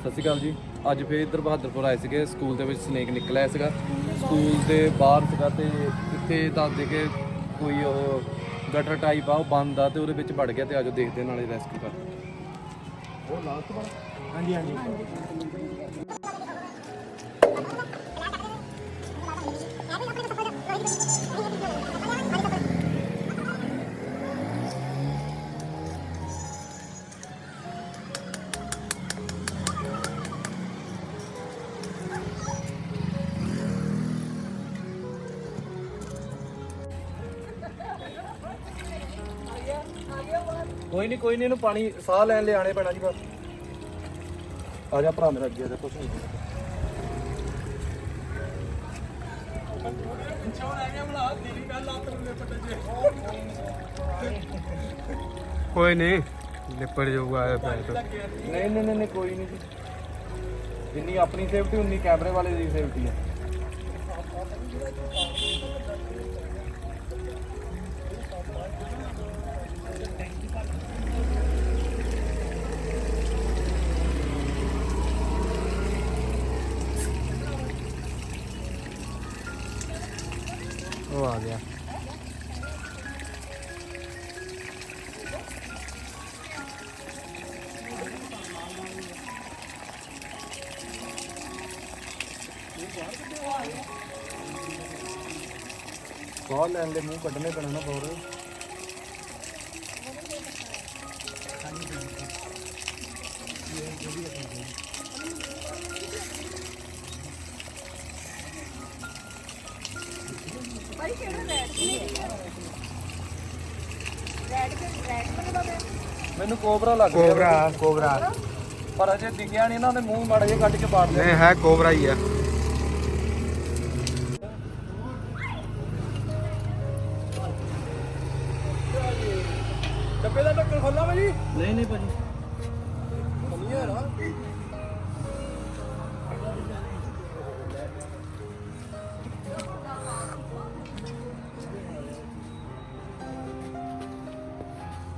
ਸਤਿ ਸ਼੍ਰੀ ਅਕਾਲ ਜੀ। ਅੱਜ ਫੇਰ ਇੱਧਰ ਬਹਾਦਰਪੁਰ ਆਏ ਸੀਗੇ ਸਕੂਲ ਦੇ ਵਿੱਚ ਸਨੇਕ ਨਿਕਲਿਆ ਸੀਗਾ। ਸਕੂਲ ਦੇ ਬਾਹਰ ਸੀਗਾ ਤੇ ਇੱਥੇ ਦੱਸਦੇ ਕਿ ਕੋਈ ਉਹ ਗਟਰ ਟਾਈਪ ਆ ਉਹ ਬੰਦ ਆ ਤੇ ਉਹਦੇ ਵਿੱਚ ਵੜ ਗਿਆ ਤੇ ਆਜੋ ਦੇਖਦੇ ਨਾਲੇ ਰੈਸਕਿਊ ਕਰ। ਉਹ ਲਾਸਟ ਵਾਲਾ? ਹਾਂਜੀ। ਹਾਂਜੀ। ਕੋਈ ਨਹੀਂ ਕੋਈ ਨਹੀਂ ਇਹਨੂੰ ਪਾਣੀ ਸਾਹ ਲੈਣ ਲਈ ਆਣੇ ਪੈਣਾ ਜੀ ਬਸ। ਆ ਜਾ ਭਰਾ ਮੇਰਾ ਅੱਗੇ ਆ ਜਾ ਕੁਛ ਨਹੀਂ ਕੋਈ ਨਹੀਂ ਲਿਪੜ ਜਾਊਗਾ ਇਹ ਪੈਰ ਨਹੀਂ ਨਹੀਂ ਨਹੀਂ, ਕੋਈ ਨਹੀਂ ਜੀ। ਜਿੰਨੀ ਆਪਣੀ ਸੇਫਟੀ ਉਨੀ ਕੈਮਰੇ ਵਾਲੇ ਦੀ ਸੇਫਟੀ ਹੈ ਸਾਹ ਲੈਣ ਦੇ ਮੂੰਹ ਕੱਢਣੇ ਪੈਣਾ ਨਾ ਹੋਰ ਮੈਨੂੰ ਕੋਬਰਾ ਲੱਗ ਰਿਹਾ ਕੋਬਰਾ। ਕੋਬਰਾ ਪਰ ਅਜੇ ਦਿਖਿਆ ਨਹੀਂ ਨਾ ਉਹਦੇ ਮੂੰਹ ਮਾੜਾ ਜਿਹਾ ਕੱਢ ਕੇ ਪਾੜ ਲਿਆ। ਨਹੀਂ ਹੈ ਕੋਬਰਾ ਹੀ ਆ। ਨਹੀਂ ਨਹੀਂ ਭਾਜੀ।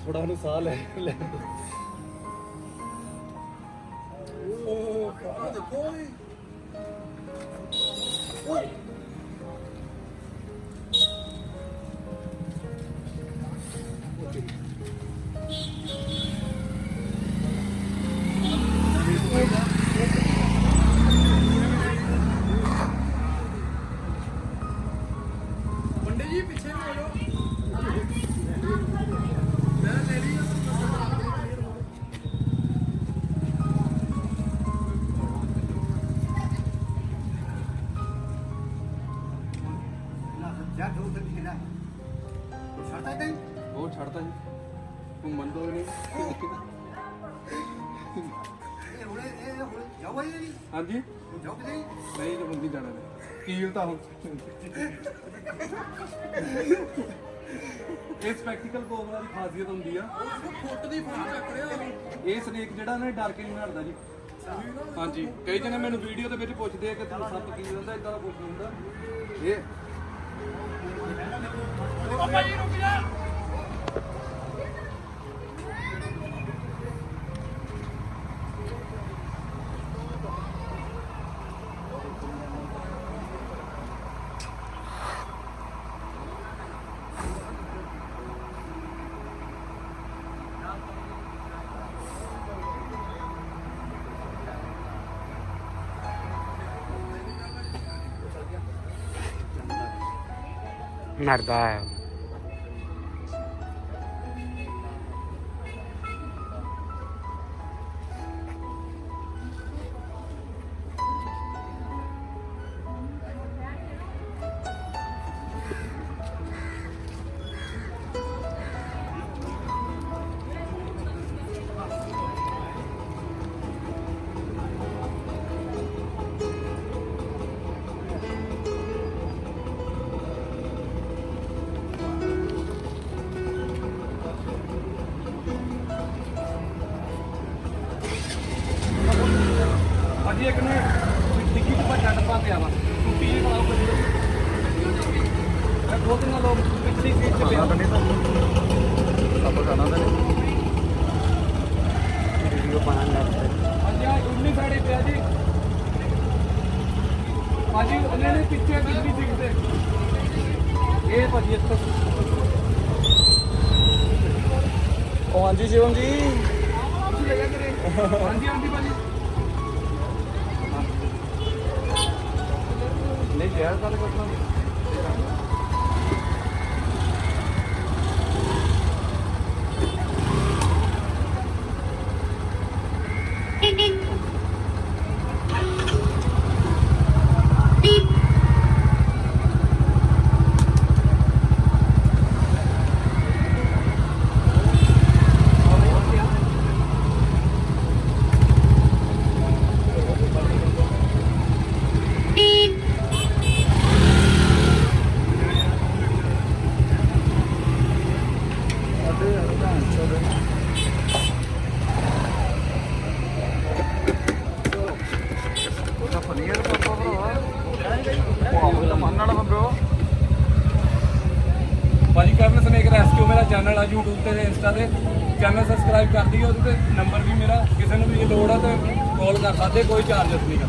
ਥੋੜਾ ਉਹਨੂੰ ਸਾਹ ਲੈ ਲੈ। ਉਹ ਛੱਡਤਾ ਜੀ। ਘੁੰਮਣ ਦੋ ਨਹੀਂ। ਹਾਂਜੀ। ਨਹੀਂ ਜੇ ਬੰਦੀ ਜਾਣਾ ਨਹੀਂ ਕੀਲ ਤਾਂ ਹੁਣ ਇਹ ਸਪੈਕਟੀਕਲ ਕੋਬਰਾ ਦੀ ਖਾਸੀਅਤ ਹੁੰਦੀ ਆ। ਫੁੱਟ ਦੀ ਫੁੱਟ ਚੱਕ ਰਿਹਾ ਇਹ ਸਨੇਕ ਜਿਹੜਾ ਨਾ ਇਹ ਡਰ ਕੇ ਨਹੀਂ ਹਟਦਾ ਜੀ। ਹਾਂਜੀ ਕਈ ਜਣੇ ਮੈਨੂੰ ਵੀਡੀਓ ਦੇ ਵਿੱਚ ਪੁੱਛਦੇ ਆ ਕਿ ਤੁਹਾਨੂੰ ਸੱਪ ਕੀ ਹੁੰਦਾ ਇਦਾਂ ਦਾ ਕੁਝ ਹੁੰਦਾ। ਇਹ ਮਰਦਾ ਹੈ। ਖਾਣਾ ਤਾਂ ਵੀਡੀਓ ਬਣਾਉਣ ਲੱਗ ਪਏ ਹਾਂਜੀ ਆ 19 ਸਾਈਡ ਹੀ ਪਿਆ ਜੀ। ਭਾਜੀ ਉਹਨਾਂ ਨੇ ਪਿੱਛੇ ਬਿਜਲੀ ਤੇ ਇਹ ਭਾਜੀ ਇੱਥੇ। ਉਹ ਹਾਂਜੀ ਸ਼ਿਵਮ ਜੀ। ਹਾਂਜੀ ਹਾਂਜੀ ਭਾਜੀ। ਨਹੀਂ ਜ਼ਹਿਰ ਗੱਲ ਕਰਨਾ ਕਰਨ ਸਨੇਕ ਰੈਸਕਿਊ ਮੇਰਾ ਚੈਨਲ ਆ YouTube ਤੇ ਇੰਸਟਾ ਤੇ। ਚੈਨਲ ਸਬਸਕ੍ਰਾਈਬ ਕਰ ਦਿਓ ਉਹਦੇ ਤੇ ਨੰਬਰ ਵੀ ਮੇਰਾ। ਕਿਸੇ ਨੂੰ ਵੀ ਲੋੜ ਆ ਤੇ ਕਾਲ ਕਰ ਸਕਦੇ ਕੋਈ ਚਾਰਜਸ ਨਹੀਂ ਗਾ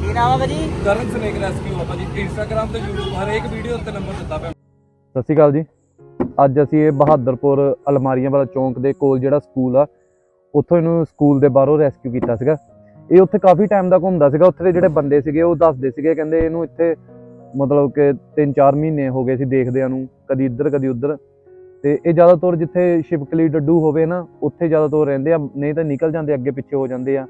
ਕੀ ਨਾਮ ਆ ਭਾਜੀ? ਕਰਨ ਸਨੇਕ ਰੈਸਕਿਊ ਆ ਭਾਜੀ। Instagram ਤੇ YouTube ਹਰੇਕ ਵੀਡੀਓ ਉੱਤੇ ਨੰਬਰ ਦਿੱਤਾ ਪਿਆ। ਸਤਿ ਸ਼੍ਰੀ ਅਕਾਲ ਜੀ। ਅੱਜ ਅਸੀਂ ਇਹ ਬਹਾਦਰਪੁਰ ਅਲਮਾਰੀਆਂ ਵਾਲਾ ਚੌਂਕ ਦੇ ਕੋਲ ਜਿਹੜਾ ਸਕੂਲ ਆ ਉੱਥੋਂ ਇਹਨੂੰ ਸਕੂਲ ਦੇ ਬਾਹਰੋਂ ਰੈਸਕਿਊ ਕੀਤਾ ਸੀਗਾ। ਇਹ ਉੱਥੇ ਕਾਫੀ ਟਾਈਮ ਦਾ ਘੁੰਮਦਾ ਸੀਗਾ। ਉੱਥੇ ਦੇ ਜਿਹੜੇ ਬੰਦੇ ਸੀਗੇ ਉਹ ਦੱਸਦੇ ਸੀਗੇ ਕਹਿੰਦੇ ਇਹਨੂੰ ਇੱਥੇ ਮਤਲਬ ਕਿ 3-4 ਮਹੀਨੇ ਹੋ ਗਏ ਸੀ ਦੇਖਦਿਆਂ ਨੂੰ। ਕਦੀ ਇੱਧਰ, ਕਦੀ ਉੱਧਰ। ਤੇ ਇਹ ਜ਼ਿਆਦਾਤਰ ਜਿੱਥੇ ਸ਼ਿਵਕਲੀ ਡੱਡੂ ਹੋਵੇ ਨਾ, ਉੱਥੇ ਜ਼ਿਆਦਾਤਰ ਰਹਿੰਦੇ ਆ। ਨਹੀਂ ਤਾਂ ਨਿਕਲ ਜਾਂਦੇ, ਅੱਗੇ ਪਿੱਛੇ ਹੋ ਜਾਂਦੇ ਆ।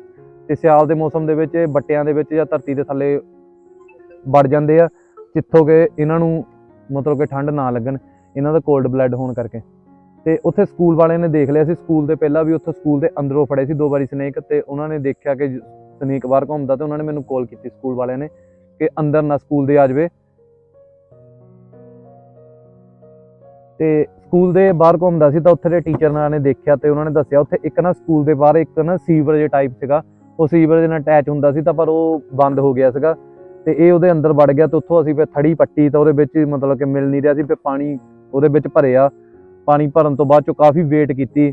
ਤੇ ਸਿਆਲ ਦੇ ਮੌਸਮ ਦੇ ਵਿੱਚ ਇਹ ਬੱਟਿਆਂ ਦੇ ਵਿੱਚ ਜਾਂ ਧਰਤੀ ਦੇ ਥੱਲੇ ਵੜ ਜਾਂਦੇ ਆ, ਜਿੱਥੋਂ ਕਿ ਇਹਨਾਂ ਨੂੰ ਮਤਲਬ ਕਿ ਠੰਡ ਨਾ ਲੱਗਣ, ਇਹਨਾਂ ਦਾ ਕੋਲਡ ਬਲੱਡ ਹੋਣ ਕਰਕੇ। ਤੇ ਉੱਥੇ ਸਕੂਲ ਵਾਲਿਆਂ ਨੇ ਦੇਖ ਲਿਆ ਸੀ, ਸਕੂਲ ਦੇ ਪਹਿਲਾਂ ਵੀ ਉੱਥੇ ਸਕੂਲ ਦੇ ਅੰਦਰੋਂ ਫੜੇ ਸੀ ਦੋ ਵਾਰੀ ਸਨੇਕ, ਤੇ ਉਹਨਾਂ ਨੇ ਦੇਖਿਆ ਕਿ ਸਨੇਕ ਬਾਹਰ ਘੁੰਮਦਾ ਤੇ ਉਹਨਾਂ ਨੇ ਮੈਨੂੰ ਕਾਲ ਕੀਤੀ ਸਕੂਲ ਵਾਲਿਆਂ ਨੇ ਕਿ ਅੰਦਰ ਨਾ ਸਕੂਲ ਦੇ ਆ ਜਾਵੇ। ਤੇ ਸਕੂਲ ਦੇ ਬਾਹਰ ਘੁੰਮਦਾ ਸੀ ਤਾਂ ਉੱਥੇ ਦੇ ਟੀਚਰ ਨਾਲ ਨੇ ਦੇਖਿਆ ਤੇ ਉਹਨਾਂ ਨੇ ਦੱਸਿਆ, ਉੱਥੇ ਇੱਕ ਨਾ ਸਕੂਲ ਦੇ ਬਾਹਰ ਇੱਕ ਨਾ ਸੀਵਰੇਜ ਟਾਈਪ ਸੀਗਾ। ਉਹ ਸੀਵਰੇਜ ਨਾਲ ਅਟੈਚ ਹੁੰਦਾ ਸੀ ਤਾਂ ਪਰ ਉਹ ਬੰਦ ਹੋ ਗਿਆ ਸੀਗਾ ਤੇ ਇਹ ਉਹਦੇ ਅੰਦਰ ਵੜ ਗਿਆ ਤੇ ਉੱਥੋਂ ਅਸੀਂ ਫਿਰ ਥੜੀ ਪੱਟੀ ਤਾਂ ਉਹਦੇ ਵਿੱਚ ਮਤਲਬ ਕਿ ਮਿਲ ਨਹੀਂ ਰਿਹਾ ਸੀ, ਫਿਰ ਪਾਣੀ ਉਹਦੇ ਵਿੱਚ ਭਰਿਆ। ਪਾਣੀ ਭਰਨ ਤੋਂ ਬਾਅਦ ਚੋਂ ਕਾਫੀ ਵੇਟ ਕੀਤੀ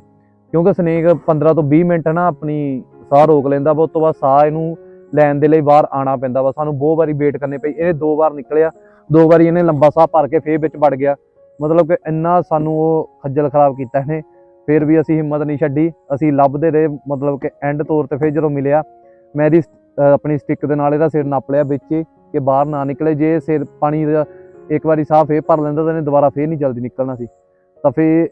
ਕਿਉਂਕਿ ਸਨੇਕ 15 ਤੋਂ 20 ਮਿੰਟ ਨਾ ਆਪਣੀ ਸਾਹ ਰੋਕ ਲੈਂਦਾ ਵਾ, ਉਸ ਤੋਂ ਬਾਅਦ ਸਾਹ ਇਹਨੂੰ ਲੈਣ ਦੇ ਲਈ ਬਾਹਰ ਆਣਾ ਪੈਂਦਾ ਵਾ। ਸਾਨੂੰ ਬਹੁਤ ਵਾਰੀ ਵੇਟ ਕਰਨੀ ਪਈ, ਇਹ ਦੋ ਵਾਰ ਨਿਕਲਿਆ, ਦੋ ਵਾਰੀ ਇਹਨੇ ਲੰਬਾ ਸਾਹ ਭਰ ਕੇ ਫੇਰ ਵਿੱਚ ਵੜ ਗਿਆ। ਮਤਲਬ ਕਿ ਇੰਨਾ ਸਾਨੂੰ ਉਹ ਖੱਜਲ ਖਰਾਬ ਕੀਤਾ ਇਹਨੇ ਫਿਰ ਵੀ ਅਸੀਂ ਹਿੰਮਤ ਨਹੀਂ ਛੱਡੀ, ਅਸੀਂ ਲੱਭਦੇ ਰਹੇ, ਮਤਲਬ ਕਿ ਐਂਡ ਤੌਰ ਤੇ ਫਿਰ ਜਦੋਂ ਮਿਲਿਆ, ਮੈਂ ਇਹਦੀ ਅਹ ਆਪਣੀ ਸਟਿੱਕ ਦੇ ਨਾਲ ਇਹਦਾ ਸਿਰ ਨੱਪ ਲਿਆ ਵਿੱਚ ਕਿ ਬਾਹਰ ਨਾ ਨਿਕਲੇ, ਜੇ ਸਿਰ ਪਾਣੀ ਦਾ ਇੱਕ ਵਾਰੀ ਸਾਹ ਫੇਰ ਭਰ ਲੈਂਦਾ ਤਾਂ ਇਹਨੇ ਦੁਬਾਰਾ ਫੇਰ ਨਹੀਂ ਜਲਦੀ ਨਿਕਲਣਾ ਸੀ। ਤਾਂ ਫੇਰ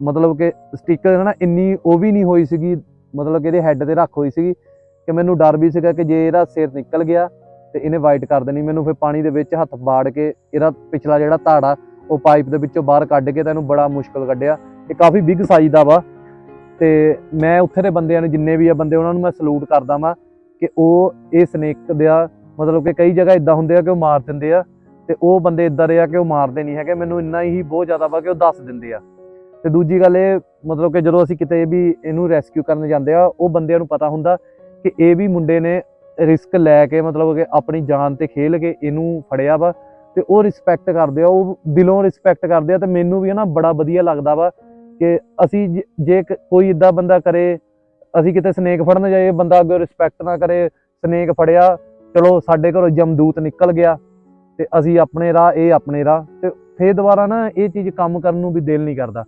ਮਤਲਬ ਕਿ ਸਟਿੱਕ ਨਾ ਇੰਨੀ ਉਹ ਵੀ ਨਹੀਂ ਹੋਈ ਸੀਗੀ, ਮਤਲਬ ਕਿ ਇਹਦੇ ਹੈੱਡ ਤੇ ਰੱਖ ਹੋਈ ਸੀਗੀ, ਕਿ ਮੈਨੂੰ ਡਰ ਵੀ ਸੀਗਾ ਕਿ ਜੇ ਇਹਦਾ ਸਿਰ ਨਿਕਲ ਗਿਆ ਤੇ ਇਹਨੇ ਵਾਈਟ ਕਰ ਦੇਣੀ, ਮੈਨੂੰ ਫੇਰ ਪਾਣੀ ਦੇ ਵਿੱਚ ਹੱਥ ਬਾੜ ਕੇ ਇਹਦਾ ਪਿਛਲਾ ਜਿਹੜਾ ਧਾੜਾ ਉਹ ਪਾਈਪ ਦੇ ਵਿੱਚੋਂ ਬਾਹਰ ਕੱਢ ਕੇ ਤਾਂ ਇਹਨੂੰ ਬੜਾ ਮੁਸ਼ਕਲ ਕੱਢਿਆ ਇਹ ਕਾਫੀ ਬਿਗ ਸਾਈਜ਼ ਦਾ ਵਾ। ਤੇ ਮੈਂ ਉੱਥੇ ਦੇ ਬੰਦਿਆਂ ਨੂੰ, ਜਿੰਨੇ ਵੀ ਆ ਬੰਦੇ, ਉਹਨਾਂ ਨੂੰ ਮੈਂ ਸਲੂਟ ਕਰਦਾ ਵਾਂ ਕਿ ਉਹ ਇਹ ਸਨੇਕ ਦਾ ਮਤਲਬ ਕਿ ਕਈ ਜਗ੍ਹਾ ਇਦਾਂ ਹੁੰਦੇ ਆ ਕਿ ਉਹ ਮਾਰ ਦਿੰਦੇ ਆ ਤੇ ਉਹ ਬੰਦੇ ਇਦਾਂ ਦੇ ਆ ਕਿ ਉਹ ਮਾਰਦੇ ਨਹੀਂ ਹੈਗੇ। ਮੈਨੂੰ ਇੰਨਾ ਹੀ ਬਹੁਤ ਜ਼ਿਆਦਾ ਵਾ ਕਿ ਉਹ ਦੱਸ ਦਿੰਦੇ ਆ। ਤੇ ਦੂਜੀ ਗੱਲ ਇਹ, ਮਤਲਬ ਕਿ ਜਦੋਂ ਅਸੀਂ ਕਿਤੇ ਵੀ ਇਹਨੂੰ ਰੈਸਕਿਊ ਕਰਨ ਜਾਂਦੇ ਆ, ਉਹ ਬੰਦਿਆਂ ਨੂੰ ਪਤਾ ਹੁੰਦਾ ਕਿ ਇਹ ਵੀ ਮੁੰਡੇ ਨੇ ਰਿਸਕ ਲੈ ਕੇ, ਮਤਲਬ ਕਿ ਆਪਣੀ ਜਾਨ ਤੇ ਖੇਲ ਕੇ ਇਹਨੂੰ ਫੜਿਆ ਵਾ। ਤੇ ਉਹ ਰਿਸਪੈਕਟ ਕਰਦੇ ਆ, ਉਹ ਦਿਲੋਂ ਰਿਸਪੈਕਟ ਕਰਦੇ ਆ ਤੇ ਮੈਨੂੰ ਵੀ ਨਾ ਬੜਾ ਵਧੀਆ ਲੱਗਦਾ ਵਾ ਕਿ ਅਸੀਂ ਜ- ਜੇ ਕੋਈ ਇਦਾਂ ਬੰਦਾ ਕਰੇ, ਅਸੀਂ ਕਿਤੇ ਸਨੇਕ ਫੜਨ ਜਾਈਏ, ਬੰਦਾ ਅੱਗੇ ਰਿਸਪੈਕਟ ਨਾ ਕਰੇ ਸਨੇਕ ਫੜਿਆ, ਚਲੋ ਸਾਡੇ ਘਰੋਂ ਜਮਦੂਤ ਨਿਕਲ ਗਿਆ ਤੇ ਅਸੀਂ ਆਪਣੇ ਰਾਹ, ਇਹ ਆਪਣੇ ਰਾਹ ਤੇ ਫੇਰ ਦੁਬਾਰਾ ਨਾ ਇਹ ਚੀਜ਼ ਕੰਮ ਕਰਨ ਨੂੰ ਵੀ ਦਿਲ ਨਹੀਂ ਕਰਦਾ।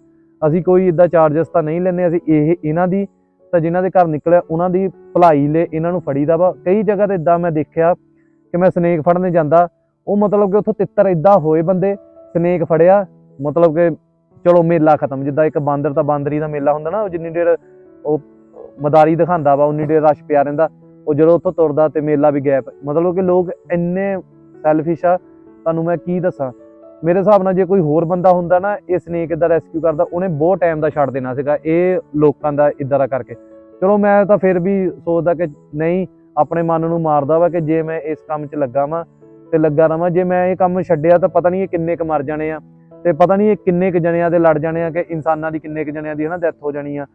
ਅਸੀਂ ਕੋਈ ਇਦਾਂ ਚਾਰजेस ਤਾਂ ਨਹੀਂ ਲੈਨੇ ਅਸੀਂ ਇਹ ਇਹਨਾਂ ਦੀ ਤਾਂ ਜਿਨ੍ਹਾਂ ਦੇ ਘਰ ਨਿਕਲਿਆ, ਉਹਨਾਂ ਦੀ ਭਲਾਈ ਲਈ ਇਹਨਾਂ ਨੂੰ ਫੜੀਦਾ ਵਾ। ਕਈ ਜਗ੍ਹਾ ਤੇ ਇਦਾਂ ਮੈਂ ਦੇਖਿਆ ਕਿ ਮੈਂ ਸਨੇਕ ਫੜਨ ਜਾਂਦਾ ਉਹ ਮਤਲਬ ਕਿ ਉੱਥੋਂ ਤਿੱਤਰ ਇਦਾਂ ਹੋਏ ਬੰਦੇ, ਸਨੇਕ ਫੜਿਆ, ਮਤਲਬ ਕਿ ਚਲੋ ਮੇਲਾ ਖਤਮ, ਜਿੱਦਾਂ ਇੱਕ ਬਾਂਦਰ ਤਾਂ ਬਾਂਦਰੀ ਦਾ ਮੇਲਾ ਹੁੰਦਾ ਨਾ, ਉਹ ਜਿੰਨੀ ਡੇਰ ਉਹ ਮਦਾਰੀ ਦਿਖਾਉਂਦਾ ਵਾ, ਉਨੀ ਦੇਰ ਰਸ਼ ਪਿਆ ਰਹਿੰਦਾ, ਉਹ ਜਦੋਂ ਉੱਥੋਂ ਤੁਰਦਾ ਤੇ ਮੇਲਾ ਵੀ ਗੈਪ ਮਤਲਬ ਕਿ ਲੋਕ ਇੰਨੇ ਸੈਲਫਿਸ਼ ਆ, ਤੁਹਾਨੂੰ ਮੈਂ ਕੀ ਦੱਸਾਂ? ਮੇਰੇ ਹਿਸਾਬ ਨਾਲ ਜੇ ਕੋਈ ਹੋਰ ਬੰਦਾ ਹੁੰਦਾ ਨਾ, ਇਹ ਸਨੇਕ ਇਦਾਂ ਰੈਸਕਿਊ ਕਰਦਾ, ਉਹਨੇ ਬਹੁਤ ਟਾਈਮ ਦਾ ਛੱਡ ਦੇਣਾ ਸੀਗਾ, ਇਹ ਲੋਕਾਂ ਦਾ ਇਦਾਂ ਦਾ ਕਰਕੇ। ਚਲੋ ਮੈਂ ਤਾਂ ਫਿਰ ਵੀ ਸੋਚਦਾ ਕਿ ਨਹੀਂ, ਆਪਣੇ ਮਨ ਨੂੰ ਮਾਰਦਾ ਵਾ ਕਿ ਜੇ ਮੈਂ ਇਸ ਕੰਮ 'ਚ ਲੱਗਾ ਵਾਂ ਤੇ ਲੱਗਾ ਰਵਾਂ। ਜੇ ਮੈਂ ਇਹ ਕੰਮ ਛੱਡਿਆ ਤਾਂ ਪਤਾ ਨਹੀਂ ਇਹ ਕਿੰਨੇ ਕੁ ਮਰ ਜਾਣੇ ਆ। ਤੇ ਪਤਾ ਨਹੀਂ ਇਹ ਕਿੰਨੇ ਕੁ ਜਣਿਆਂ ਦੇ ਲੜ ਜਾਣੇ ਆ ਕਿ ਇਨਸਾਨਾਂ ਦੀ ਕਿੰਨੇ ਕੁ ਜਣਿਆਂ ਦੀ ਹਨਾ ਡੈਥ ਹੋ ਜਾਣੀ ਆ।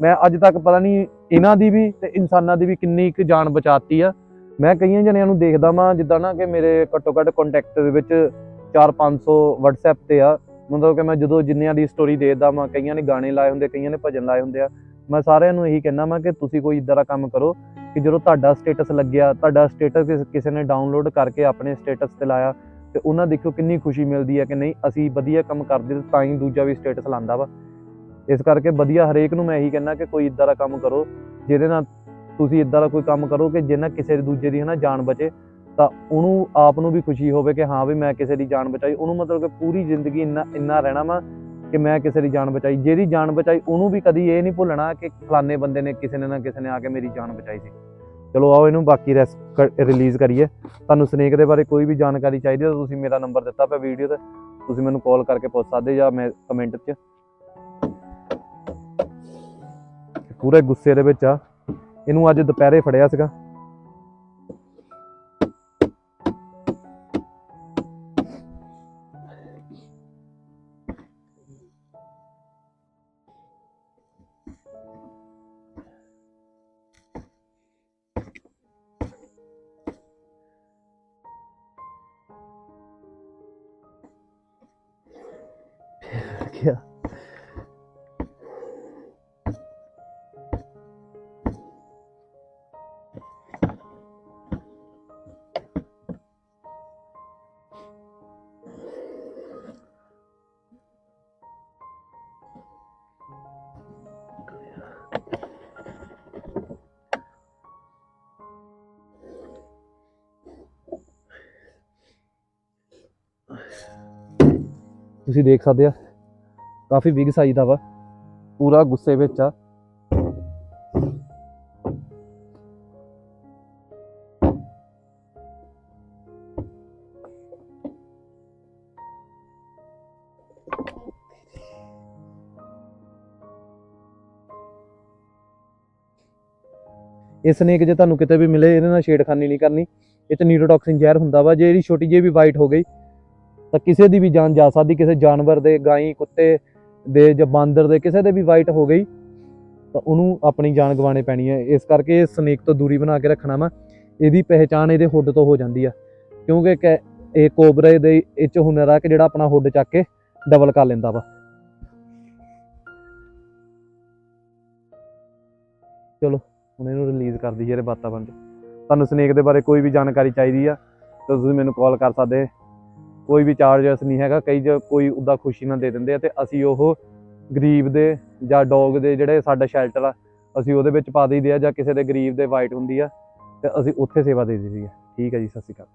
ਮੈਂ ਅੱਜ ਤੱਕ ਪਤਾ ਨਹੀਂ ਇਹਨਾਂ ਦੀ ਵੀ ਤੇ ਇਨਸਾਨਾਂ ਦੀ ਵੀ ਕਿੰਨੀ ਕੁ ਜਾਨ ਬਚਾਤੀ ਆ। ਮੈਂ ਕਈਆਂ ਜਣਿਆਂ ਨੂੰ ਦੇਖਦਾ ਵਾਂ ਜਿੱਦਾਂ ਨਾ ਕਿ ਮੇਰੇ ਘੱਟੋ ਘੱਟ ਕੰਟੈਕਟ ਦੇ ਵਿੱਚ 4-500 WhatsApp ਤੇ ਆ। ਮਤਲਬ ਕਿ ਮੈਂ ਜਦੋਂ ਜਿੰਨਿਆਂ ਦੀ ਸਟੋਰੀ ਦੇਖਦਾ ਵਾਂ, ਕਈਆਂ ਨੇ ਗਾਣੇ ਲਾਏ ਹੁੰਦੇ, ਕਈਆਂ ਨੇ ਭਜਨ ਲਾਏ ਹੁੰਦੇ ਆ। ਮੈਂ ਸਾਰਿਆਂ ਨੂੰ ਇਹੀ ਕਹਿੰਦਾ ਵਾਂ ਕਿ ਤੁਸੀਂ ਕੋਈ ਇਦਾਂ ਦਾ ਕੰਮ ਕਰੋ। ਕਿ ਜਦੋਂ ਤੁਹਾਡਾ ਸਟੇਟਸ ਲੱਗਿਆ, ਤੁਹਾਡਾ ਸਟੇਟਸ ਕਿਸੇ ਨੇ ਡਾਊਨਲੋਡ ਕਰਕੇ ਆਪਣੇ ਸਟੇਟਸ ਤੇ ਲਾਇਆ, ਤੇ ਉਹਨਾਂ ਦੇਖੋ ਕਿੰਨੀ ਖੁਸ਼ੀ ਮਿਲਦੀ ਹੈ ਕਿ ਨਹੀਂ, ਅਸੀਂ ਵਧੀਆ ਕੰਮ ਕਰਦੇ ਤਾਂ ਹੀ ਦੂਜਾ ਵੀ ਸਟੇਟਸ ਲਾਂਦਾ ਵਾ। ਇਸ ਕਰਕੇ ਵਧੀਆ ਹਰੇਕ ਨੂੰ ਮੈਂ ਇਹੀ ਕਹਿੰਦਾ ਕਿ ਕੋਈ ਇਦਾਂ ਦਾ ਕੰਮ ਕਰੋ, ਜਿਹਦੇ ਨਾਲ ਤੁਸੀਂ ਇਦਾਂ ਦਾ ਕੋਈ ਕੰਮ ਕਰੋ ਕਿ ਜਿਹਨਾਂ ਕਿਸੇ ਦੇ ਦੂਜੇ ਦੀ ਹਨਾ ਜਾਨ ਬਚੇ, ਤਾਂ ਉਹਨੂੰ ਆਪ ਨੂੰ ਵੀ ਖੁਸ਼ੀ ਹੋਵੇ ਕਿ ਹਾਂ ਵੀ ਮੈਂ ਕਿਸੇ ਦੀ ਜਾਨ ਬਚਾਈ। ਉਹਨੂੰ ਮਤਲਬ ਕਿ ਪੂਰੀ ਜ਼ਿੰਦਗੀ ਇੰਨਾ ਇੰਨਾ ਰਹਿਣਾ ਵਾ ਕਿ ਮੈਂ ਕਿਸੇ ਦੀ ਜਾਨ ਬਚਾਈ, ਜਿਹਦੀ ਜਾਨ ਬਚਾਈ ਉਹਨੂੰ ਵੀ ਕਦੀ ਇਹ ਨਹੀਂ ਭੁੱਲਣਾ ਕਿ ਫਲਾਣੇ ਬੰਦੇ ਨੇ ਕਿਸੇ ਨੇ ਨਾ ਕਿਸੇ ਨੇ ਆ ਕੇ ਮੇਰੀ ਜਾਨ ਬਚਾਈ ਸੀ। ਚਲੋ ਆਓ ਇਹਨੂੰ ਬਾਕੀ ਰਿਲੀਜ਼ ਕਰੀਏ। ਤੁਹਾਨੂੰ ਸਨੇਕ ਦੇ ਬਾਰੇ ਕੋਈ ਵੀ ਜਾਣਕਾਰੀ ਚਾਹੀਦੀ ਤਾਂ ਤੁਸੀਂ ਮੇਰਾ ਨੰਬਰ ਦਿੱਤਾ ਪਿਆ ਵੀਡੀਓ ਤੇ। ਤੁਸੀਂ ਮੈਨੂੰ ਕਾਲ ਕਰਕੇ ਪੁੱਛ ਸਕਦੇ ਜਾਂ ਮੈਂ ਕਮੈਂਟ 'ਚ। ਪੂਰੇ ਗੁੱਸੇ ਦੇ ਵਿੱਚ ਆ। ਇਹਨੂੰ ਅੱਜ ਦੁਪਹਿਰੇ ਫੜਿਆ ਸੀਗਾ। ਗਿਆ ਤੁਸੀਂ ਦੇਖ ਸਕਦੇ ਆ? ਕਾਫੀ ਬਿਗ ਸਾਈਜ਼ ਦਾ ਵਾ। ਪੂਰਾ ਗੁੱਸੇ ਵਿੱਚ ਆ। ਇਹ ਸਨੇਕ ਜੇ ਤੁਹਾਨੂੰ ਕਿਤੇ ਵੀ ਮਿਲੇ, ਇਹਦੇ ਨਾਲ ਛੇੜਖਾਨੀ ਨਹੀਂ ਕਰਨੀ। ਇਹ ਚ ਨੀਰੋਟੌਕਸਿਨ ਜ਼ਹਿਰ ਹੁੰਦਾ ਵਾ। ਜੇ ਇਹਦੀ ਛੋਟੀ ਜਿਹੀ ਵੀ ਵਾਈਟ ਹੋ ਗਈ, ਤਾਂ ਕਿਸੇ ਦੀ ਵੀ ਜਾਨ ਜਾ ਸਕਦੀ। ਕਿਸੇ ਜਾਨਵਰ ਦੇ, ਗਾਈ, ਕੁੱਤੇ ਦੇ ਜਾਂ ਬਾਂਦਰ ਦੇ ਕਿਸੇ ਦੇ ਵੀ ਵਾਈਟ ਹੋ ਗਈ, ਤਾਂ ਉਹਨੂੰ ਆਪਣੀ ਜਾਨ ਗਵਾਣੇ ਪੈਣੀ ਹੈ। ਇਸ ਕਰਕੇ ਸਨੇਕ ਤੋਂ ਦੂਰੀ ਬਣਾ ਕੇ ਰੱਖਣਾ ਵਾ। ਇਹਦੀ ਪਹਿਚਾਣ ਇਹਦੇ ਹੁੱਡ ਤੋਂ ਹੋ ਜਾਂਦੀ ਆ। ਕਿਉਂਕਿ ਕਿ ਇਹ ਕੋਬਰੇ ਦੇ ਇਹ ਚ ਹੁਨਰ ਆ ਕਿ ਜਿਹੜਾ ਆਪਣਾ ਹੁੱਡ ਚੱਕ ਕੇ ਡਬਲ ਕਰ ਲੈਂਦਾ ਵਾ। ਚਲੋ, ਹੁਣ ਇਹਨੂੰ ਰਿਲੀਜ਼ ਕਰ ਦਈਏ ਇਹਦੇ ਵਾਤਾਵਰਣ 'ਚ। ਤੁਹਾਨੂੰ ਸਨੇਕ ਦੇ ਬਾਰੇ ਕੋਈ ਵੀ ਜਾਣਕਾਰੀ ਚਾਹੀਦੀ ਆ, ਤਾਂ ਤੁਸੀਂ ਮੈਨੂੰ ਕਾਲ ਕਰ ਸਕਦੇ ਕੋਈ ਵੀ ਚਾਰਜਸ ਨਹੀਂ ਹੈਗਾ, ਕਈ ਜ ਕੋਈ ਉਹਦਾ ਖੁਸ਼ੀ ਨਾਲ ਦੇ ਦਿੰਦੇ ਆ ਤੇ ਅਸੀਂ ਉਹ ਗਰੀਬ ਦੇ ਜਾਂ ਡੌਗ ਦੇ ਜਿਹੜੇ ਸਾਡਾ ਸ਼ੈਲਟਰ ਆ, ਅਸੀਂ ਉਹਦੇ ਵਿੱਚ ਪਾ ਦਈਦੇ ਆ ਜਾਂ ਕਿਸੇ ਦੇ ਗਰੀਬ ਦੇ ਵਾਈਟ ਹੁੰਦੀ ਆ ਤੇ ਅਸੀਂ ਉੱਥੇ ਸੇਵਾ ਦੇ ਦਈਦੀ ਆ। ਠੀਕ ਹੈ ਜੀ, ਸਤਿ ਸ਼੍ਰੀ ਅਕਾਲ।